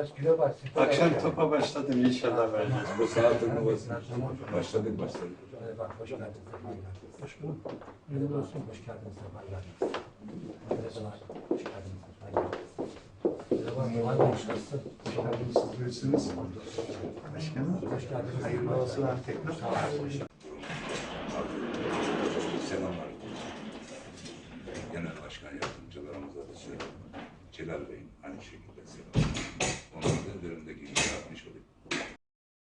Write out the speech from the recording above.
Biraz güne bak. Akşam topa başladım inşallah vereceğiz. Bu saat turnuvası. Başladık başladık. Hadi bak hoş geldiniz. Hoş bulduk. Memnun olsun. Hoş geldiniz. Hoş geldiniz. Başkanım, hoş geldiniz. Hayırlı olsun artık. Genel Başkan Yardımcılarımıza da selam. Celal Bey'in aynı şekilde